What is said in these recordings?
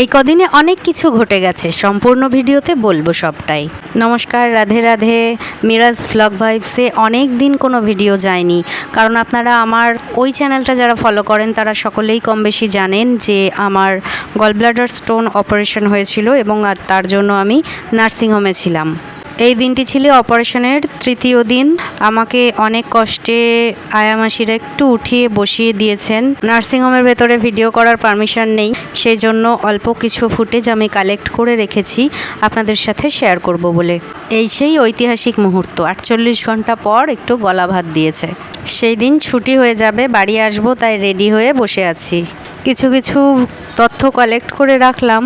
এই কদিনে অনেক কিছু ঘটে গেছে, সম্পূর্ণ ভিডিওতে বলব সবটাই। নমস্কার, রাধে রাধে। মিরাজ ফ্লগ ভাইবসে অনেক দিন কোনো ভিডিও যায়নি। কারণ আপনারা আমার ওই চ্যানেলটা যারা ফলো করেন, তারা সকলেই কম বেশি জানেন যে আমার গলব্লাডার স্টোন অপারেশন হয়েছিল এবং আর তার জন্য আমি নার্সিংহোমে ছিলাম। এই দিনটি ছিল অপারেশনের তৃতীয় দিন। আমাকে অনেক কষ্টে আয়ামাসিরা একটু উঠিয়ে বসিয়ে দিয়েছেন। নার্সিংহোমের ভেতরে ভিডিও করার পারমিশন নেই। সেই জন্য অল্প কিছু ফুটেজ আমি কালেক্ট করে রেখেছি। আপনাদের সাথে শেয়ার করব বলে। এই সেই ঐতিহাসিক মুহূর্ত। আটচল্লিশ ঘণ্টা পর একটু গলা ভাত দিয়েছে। সেই দিন ছুটি হয়ে যাবে, বাড়ি আসব, তাই রেডি হয়ে বসে আছি। কিছু কিছু তথ্য কালেক্ট করে রাখলাম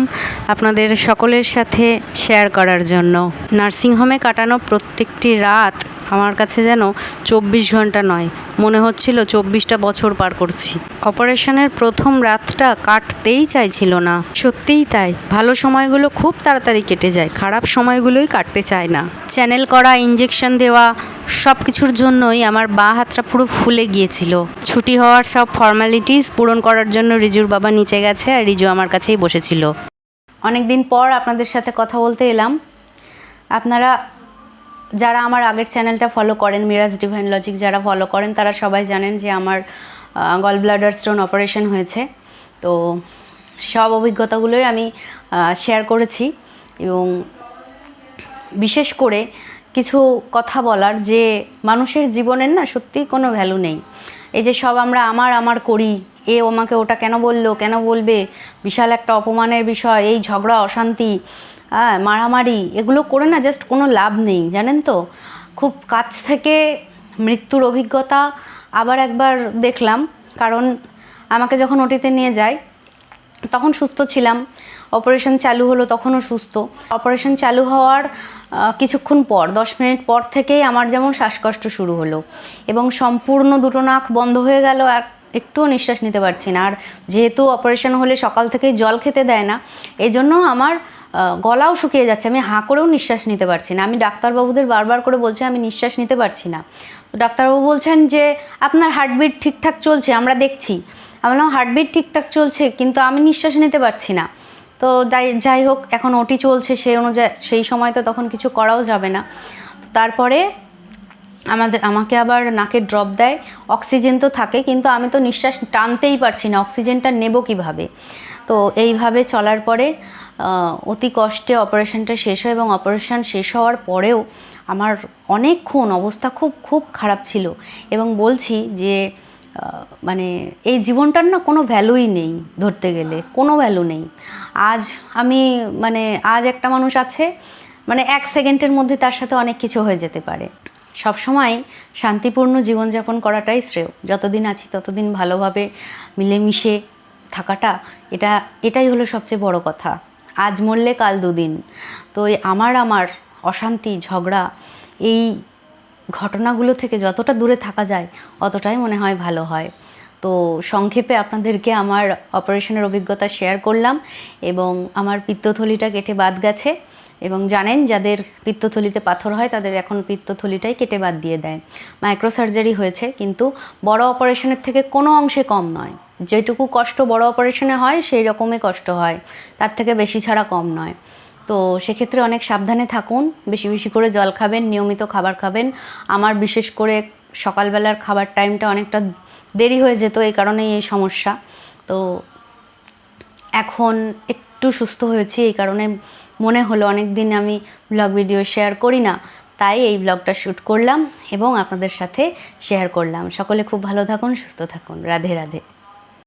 আপনাদের সকলের সাথে শেয়ার করার জন্য। নার্সিংহোমে কাটানো প্রত্যেকটি রাত আমার কাছে যেন চব্বিশ ঘণ্টা নয়, মনে হচ্ছিল চব্বিশটা বছর পার করছি। অপারেশনের প্রথম রাতটা কাটতেই চাইছিল না। সত্যিই তাই, ভালো সময়গুলো খুব তাড়াতাড়ি কেটে যায়, খারাপ সময়গুলোই কাটতে চায় না। চ্যানেল করা ইঞ্জেকশন দেওয়া সব কিছুর জন্যই আমার বাঁ হাতটা পুরো ফুলে গিয়েছিল। ছুটি হওয়ার সব ফর্মালিটিস পূরণ করার জন্য রিজুর বাবা নিচে গেছে আর রিজু আমার কাছেই বসেছিল। অনেক দিন পর আপনাদের সাথে কথা বলতে এলাম। আপনারা যারা আমার আগের চ্যানেলটা ফলো করেন মিরাজ ডিভাইন লজিক যারা ফলো করেন, তারা সবাই জানেন যে আমার গল ব্লাডার স্টোন অপারেশন হয়েছে। তো সব অভিজ্ঞতাগুলোই আমি শেয়ার করেছি এবং বিশেষ করে কিছু কথা বলার যে মানুষের জীবনের না সত্যিই কোনো ভ্যালু নেই। এই যে সব আমরা আমার আমার করি, এ আমাকে ওটা কেন বলল, কেন বলবে? বিশাল একটা অপমানের বিষয়, এই ঝগড়া, অশান্তি। হ্যাঁ মারামারি, এগুলো করে না জাস্ট কোনো লাভ নেই, জানেন তো? খুব কাছ থেকে মৃত্যুর অভিজ্ঞতা আবার একবার দেখলাম, কারণ আমাকে যখন ওটিতে নিয়ে যায়, তখন সুস্থ ছিলাম। অপারেশন চালু হলো তখনও সুস্থ। অপারেশন চালু হওয়ার কিছুক্ষণ পর, দশ মিনিট পর থেকেই আমার যেমন শ্বাসকষ্ট শুরু হলো এবং সম্পূর্ণ দুটো নাক বন্ধ হয়ে গেল, আর একটুও নিঃশ্বাস নিতে পারছি না। আর যেহেতু অপারেশন হলে সকাল থেকেই জল খেতে দেয় না, এজন্য আমার গলাও শুকিয়ে যাচ্ছে। আমি হাঁ করেও নিঃশ্বাস নিতে পারছি না। আমি ডাক্তারবাবুদের বারবার করে বলছি, আমি নিঃশ্বাস নিতে পারছি না। তো ডাক্তারবাবু বলছেন যে, আপনার হার্টবিট ঠিকঠাক চলছে, আমরা দেখছি। আমি বললাম, হার্টবিট ঠিকঠাক চলছে, কিন্তু আমি নিঃশ্বাস নিতে পারছি না। তো যাই যাই হোক, এখন ওটি চলছে, সেই অনুযায়ী, সেই সময় তো তখন কিছু করাও যাবে না। তারপরে আমাদের, আমাকে আবার নাকে ড্রপ দেয়। অক্সিজেন তো থাকে, কিন্তু আমি তো নিঃশ্বাস টানতেই পারছি না। অক্সিজেনটা নেব কীভাবে? তো এইভাবে চলার পরে অতি কষ্টে অপারেশনটা শেষ হয় এবং অপারেশন শেষ হওয়ার পরেও আমার অনেকক্ষণ অবস্থা খুব খুব খারাপ ছিল। এবং বলছি যে মানে এই জীবনটার না কোনো ভ্যালুই নেই ধরতে গেলে, কোনো ভ্যালু নেই। আজ আমি মানে আজ একটা মানুষ আছে মানে এক সেকেন্ডের মধ্যে তার সাথে অনেক কিছু হয়ে যেতে পারে। সবসময় শান্তিপূর্ণ জীবনযাপন করাটাই শ্রেয়। যতদিন আছি ততদিন ভালোভাবে মিলেমিশে থাকাটা, এটা, এটাই হলো সবচেয়ে বড় কথা। আজ মরলে কাল দুদিন। তো আমার আমার অশান্তি, ঝগড়া, এই ঘটনাগুলো থেকে যতটা দূরে থাকা যায়, অতটাই মনে হয় ভালো হয়। তো সংক্ষেপে আপনাদেরকে আমার অপারেশনের অভিজ্ঞতা শেয়ার করলাম এবং আমার পিত্তথলিটা কেটে বাদ গেছে এবং জানেন যাদের পিত্তথলিতে পাথর হয়, তাদের এখন পিত্তথলিটাই কেটে বাদ দিয়ে দেয়। মাইক্রো সার্জারি হয়েছে, কিন্তু বড় অপারেশনের থেকে কোনো অংশে কম নয়। যেটুকু কষ্ট বড় অপারেশনে হয়, সেই রকমই কষ্ট হয়। তার থেকে বেশি ছাড়া কম নয়। তো সেক্ষেত্রে অনেক সাবধানে থাকুন, বেশি বেশি করে জল খাবেন, নিয়মিত খাবার খাবেন। আমার বিশেষ করে সকালবেলার খাবার টাইমটা অনেকটা দেরি হয়ে যেত, এই কারণেই এই সমস্যা। তো এখন একটু সুস্থ হয়েছি, এই কারণে মনে হলো অনেক দিন আমি ব্লগ ভিডিও শেয়ার করি না। তাই এই ব্লগটা শ্যুট করলাম এবং আপনাদের সাথে শেয়ার করলাম। সকলে খুব ভালো থাকুন, সুস্থ থাকুন। রাধে রাধে।